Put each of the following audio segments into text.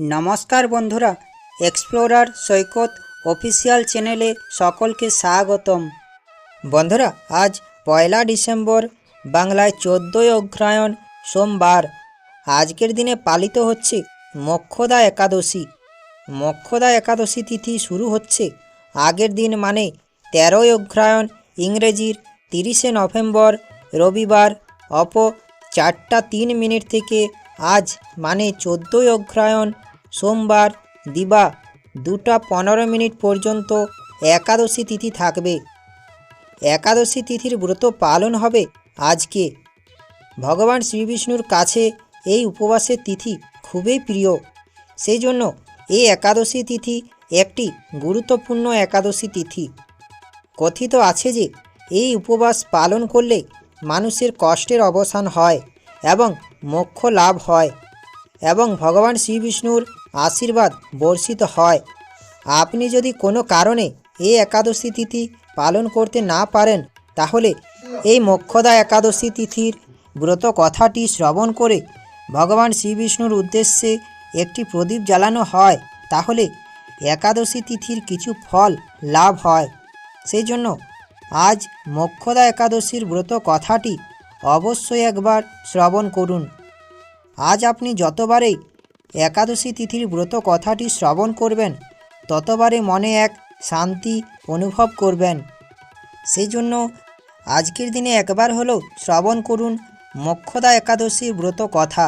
নমস্কার বন্ধুরা এক্সপ্লোরার সৈকত অফিসিয়াল চ্যানেলে সকলকে স্বাগতম। বন্ধুরা, আজ পয়লা ডিসেম্বর, বাংলায় চোদ্দোই অগ্রহায়ণ, সোমবার। আজকের দিনে পালিত হচ্ছে মক্ষদা একাদশী। মক্ষদা একাদশী তিথি শুরু হচ্ছে আগের দিন মানে তেরোই অগ্রহায়ণ, ইংরেজির তিরিশে নভেম্বর, রবিবার। অপ চারটা তিন মিনিট থেকে আজ মানে চোদ্দোই অগ্রহায়ণ সোমবার, দিবা, দুটা পনেরো মিনিট পর্যন্ত একাদশী তিথি থাকবে। একাদশী তিথির ব্রত পালন হবে আজকে। ভগবান শ্রীবিষ্ণুর কাছে এই উপবাসের তিথি খুবই প্রিয়। সেই জন্য এই একাদশী তিথি একটি গুরুত্বপূর্ণ একাদশী তিথি। কথিত আছে যে, এই উপবাস পালন করলে মানুষের কষ্টের অবসান হয় এবং মোক্ষ লাভ হয়। এবং ভগবান শ্রীবিষ্ণুর আশীর্বাদ বর্ষিত হয়। আপনি যদি কোনো কারণে এই একাদশী তিথি পালন করতে না পারেন, তাহলে এই মোক্ষদা একাদশী তিথির ব্রত কথাটি শ্রবণ করে ভগবান শ্রীবিষ্ণুর উদ্দেশ্যে একটি প্রদীপ জ্বালানো হয়। তাহলে একাদশী তিথির কিছু ফল লাভ হয়। সেই জন্য আজ মোক্ষদা একাদশীর ব্রত কথাটি অবশ্যই একবার শ্রবণ করুন। আজ আপনি যতবারেই একাদশী তিথির ব্রত কথাটি শ্রবণ করবেন, ততবারে মনে এক শান্তি অনুভব করবেন। সেই জন্য আজকের দিনে একবার হলেও শ্রবণ করুন মোক্ষদা একাদশীর ব্রত কথা।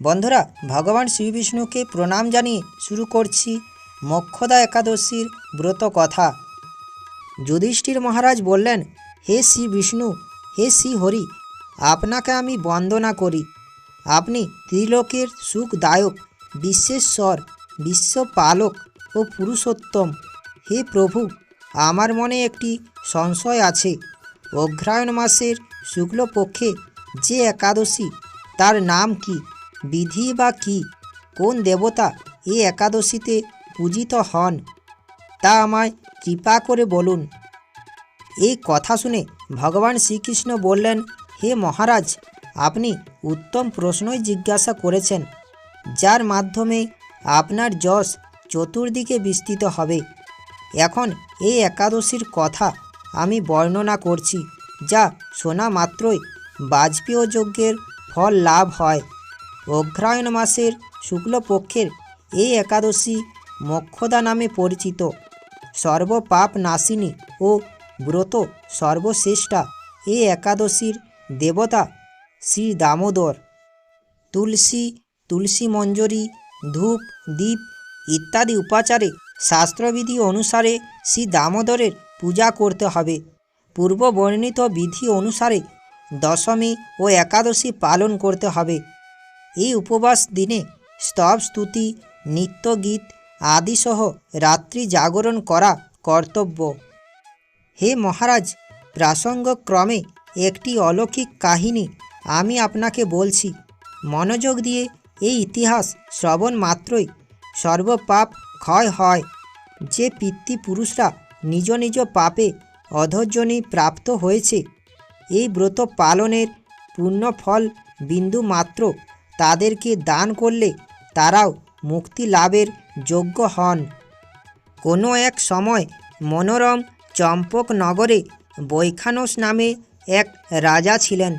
বন্ধুরা, ভগবান শ্রীবিষ্ণুকে প্রণাম জানিয়ে শুরু করছি মোক্ষদা একাদশীর ব্রত কথা। যুধিষ্ঠির মহারাজ বললেন, হে শ্রী বিষ্ণু হে শ্রী হরি আপনাকে আমি বন্দনা করি। আপনি ত্রিলোকের সুখদায়ক, বিশ্বেশ্বর, বিশ্বপালক ও পুরুষোত্তম। হে প্রভু, আমার মনে একটি সংশয় আছে। অগ্রহায়ণ মাসের শুক্লপক্ষে যে একাদশী, তার নাম কি, বিধি বা কি, কোন দেবতা এ একাদশীতে পূজিত হন, তা আমায় কৃপা করে বলুন। এই কথা শুনে ভগবান শ্রীকৃষ্ণ বললেন, হে মহারাজ আপনি উত্তম প্রশ্নই জিজ্ঞাসা করেছেন, যার মাধ্যমে আপনার যশ চতুর্দিকে বিস্তৃত হবে। এখন এই একাদশীর কথা আমি বর্ণনা করছি, যা শোনা মাত্রই বাজপেয় যজ্ঞের ফল লাভ হয়। অঘ্রায়ণ মাসের শুক্লপক্ষের এই একাদশী মোক্ষদা নামে পরিচিত। সর্বপাপ নাশিনী ও ব্রত সর্বশ্রেষ্ঠা এই একাদশীর দেবতা শ্রী দামোদর। তুলসী তুলসী মঞ্জরি, ধূপ, দীপ ইত্যাদি উপাচারে শাস্ত্রবিধি অনুসারে শ্রী দামোদরের পূজা করতে হবে। পূর্ব বর্ণিত বিধি অনুসারে দশমী ও একাদশী পালন করতে হবে। এই উপবাস দিনে স্তব স্তুতি, নিত্যগীত আদিসহ রাত্রি জাগরণ করা কর্তব্য। হে মহারাজ, প্রাসঙ্গক্রমে একটি অলৌকিক কাহিনী আমি আপনাকে বলছি, মনোযোগ দিয়ে এই ইতিহাস শ্রবণ মাত্রই। সর্বপাপ ক্ষয় হয়। যে পিতৃপুরুষরা নিজ নিজ পাপে অধর্জনী প্রাপ্ত হয়েছে, এই ব্রত পালনের পূর্ণ ফল বিন্দু মাত্র। তাদেরকে দান করলে তারাও মুক্তি লাভের যোগ্য হন। কোনো এক সময় মনোরম চম্পকনগরে বৈখানস নামে এক রাজা ছিলেন।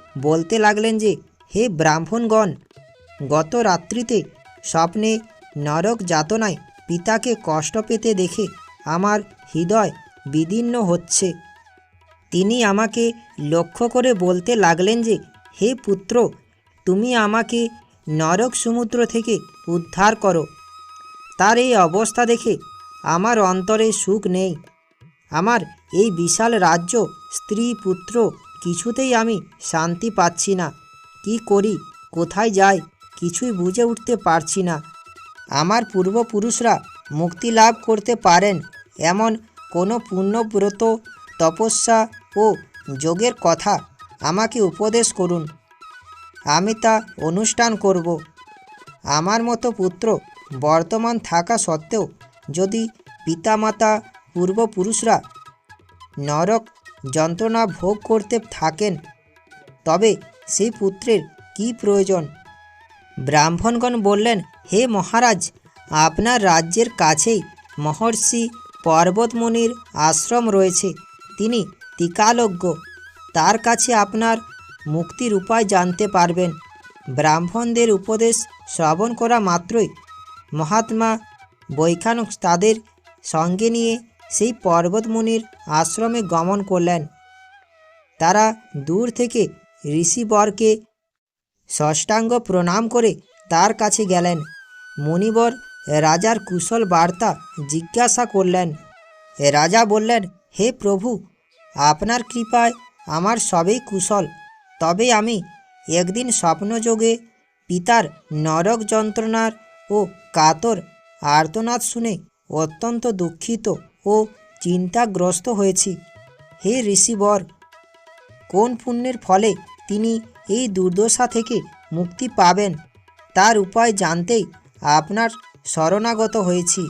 বলতে লাগলেন যে, হে ব্রাহ্মণগণ, গত রাত্রিতে স্বপ্নে নরক যাতনায় পিতাকে কষ্ট পেতে দেখে আমার হৃদয় বিদীর্ণ হচ্ছে। তিনি আমাকে লক্ষ্য করে বলতে লাগলেন যে, হে পুত্র, তুমি আমাকে নরক সমুদ্র থেকে উদ্ধার করো। তার এই অবস্থা দেখে আমার অন্তরে সুখ নেই। আমার এই বিশাল রাজ্য স্ত্রী পুত্র কিছুতেই আমি শান্তি পাচ্ছি না। কি করি? কোথায় যাই? কিছুই বুঝে উঠতে পারছি না। আমার পূর্বপুরুষরা মুক্তি লাভ করতে পারেন এমন কোনো পুণ্যব্রত, তপস্যা ও যোগের কথা আমাকে উপদেশ করুন। আমি তা অনুষ্ঠান করব। আমার মতো পুত্র বর্তমান থাকা সত্ত্বেও যদি পিতামাতা, পূর্বপুরুষরা নরক যন্ত্রণা ভোগ করতে থাকেন। তবে সেই পুত্রের কি প্রয়োজন? ব্রাহ্মণগণ বললেন, হে মহারাজ, আপনার রাজ্যের কাছেই মহর্ষি পর্বতমণির আশ্রম রয়েছে। তিনি টিকালজ্ঞ। তার কাছে আপনার মুক্তির উপায় জানতে পারবেন। ব্রাহ্মণদের উপদেশ শ্রবণ করা মাত্রই মহাত্মা বৈখানক তাদের সঙ্গে নিয়ে সেই পর্বতমুনির আশ্রমে গমন করলেন। তারা দূর থেকে ঋষিবরকে ষষ্ঠাঙ্গ প্রণাম করে তার কাছে গেলেন। মণিবর রাজার কুশল বার্তা জিজ্ঞাসা করলেন, রাজা বললেন, হে প্রভু, আপনার কৃপায় আমার সবই কুশল। তবে আমি একদিন স্বপ্নযোগে পিতার নরক যন্ত্রণার ও কাতর আর্তনাদ শুনে অত্যন্ত দুঃখিত ও চিন্তাগ্রস্ত হয়েছি। হে ঋষিবর, কোন পুণ্যের ফলে তিনি এই দুর্দশা থেকে মুক্তি পাবেন, তার উপায় জানতেই আপনার শরণাগত হয়েছি।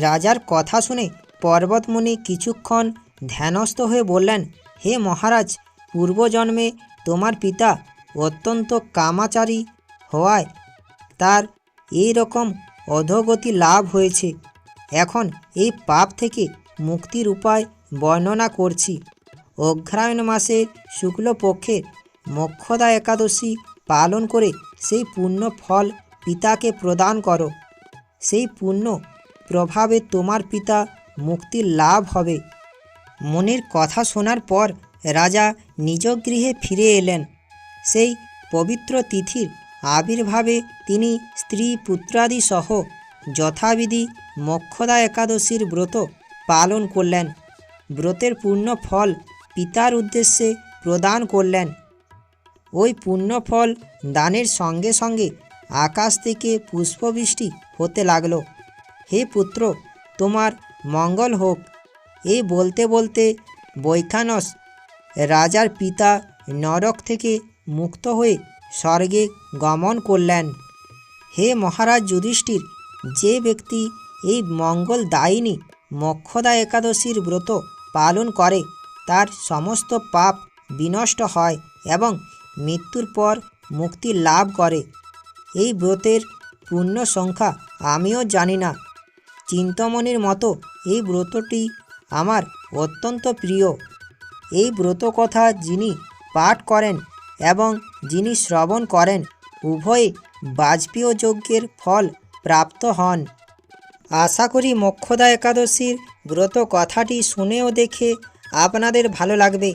রাজার কথা শুনে পর্বতমণি কিছুক্ষণ ধ্যানস্থ হয়ে বললেন, হে মহারাজ, পূর্বজন্মে তোমার পিতা অত্যন্ত কামাচারী হওয়ায় তার এই রকম অধোগতি লাভ হয়েছে। এখন এই পাপ থেকে মুক্তির উপায় বর্ণনা করছি। অগ্রায়ণ মাসের শুক্লপক্ষের মক্ষদা একাদশী পালন করে সেই পুণ্য ফল পিতাকে প্রদান করো। সেই পুণ্য প্রভাবে তোমার পিতা মুক্তির লাভ হবে। মনির কথা শোনার পর রাজা নিজ গৃহে ফিরে এলেন। সেই পবিত্র তিথির আবির্ভাবে তিনি স্ত্রী পুত্রাদি সহ যথাবিধি মোক্ষদা একাদশীর ব্রত পালন করলেন। ব্রতের পূর্ণ ফল পিতার উদ্দেশ্যে প্রদান করলেন। ওই পূর্ণ ফল দানের সঙ্গে সঙ্গে আকাশ থেকে পুষ্পবৃষ্টি হতে লাগল। হে পুত্র, তোমার মঙ্গল হোক। এই বলতে বলতে বৈখানস রাজার পিতা নরক থেকে মুক্ত হয়ে স্বর্গে গমন করলেন। হে মহারাজ যুধিষ্ঠির, যে ব্যক্তি এই মঙ্গল দায়িনী মক্ষদা একাদশীর ব্রত পালন করে। তার সমস্ত পাপ বিনষ্ট হয় এবং মৃত্যুর পর মুক্তি লাভ করে। এই ব্রতের পূর্ণ সংখ্যা আমিও জানি না। চিন্তমণির মতো এই ব্রতটি আমার অত্যন্ত প্রিয়। এই ব্রত কথা যিনি পাঠ করেন এবং যিনি শ্রবণ করেন, উভয়ে বাজপেয় যজ্ঞের ফল প্রাপ্ত হন। আশা করি মোক্ষদা একাদশীর ব্রত কথাটি শুনে ও দেখে আপনাদের ভালো লাগবে।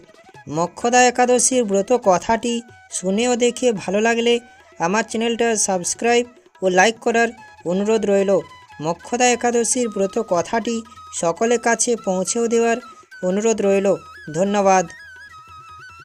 মোক্ষদা একাদশীর ব্রত কথাটি শুনে ও দেখে ভালো লাগলে আমার চ্যানেলটা সাবস্ক্রাইব ও লাইক করার অনুরোধ রইল। মোক্ষদা একাদশীর ব্রত কথাটি সকলের কাছে পৌঁছেও দেওয়ার অনুরোধ রইল। ধন্যবাদ।